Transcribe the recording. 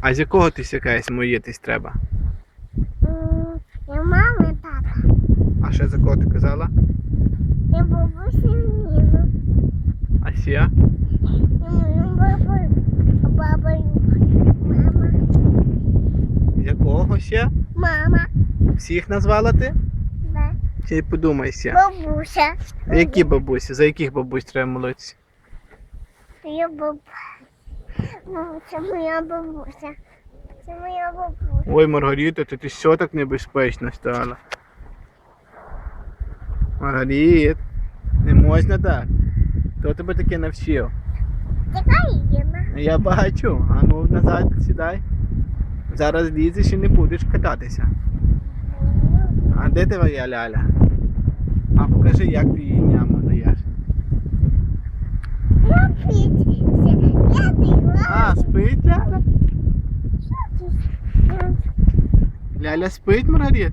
А з якого ти сякаєсь моїтись треба? Я мама і тата. А ще за кого ти казала? Я бабуся Ніна. А ще? Я мою бабу. Баба Мама. Якого ще? Мама. Всіх назвала ти? Да. Чи подумайся? Бабуся. Які бабусі? За яких бабусь треба молитися? Я бабуся. Це моя бабуся. Це моя бабуся. Ой, Маргарита, ти, ти все так небезпечно стала. Маргарит, не можна так. Хто тебе таке навчив? Яка? Я бачу, а ну назад сідай. Зараз лізеш і не будеш кататися. А де твоя ляля? А покажи, як ти її няму даєш. Я пить. Я дила. А, спить ляля? Ляля спить, Маргарит?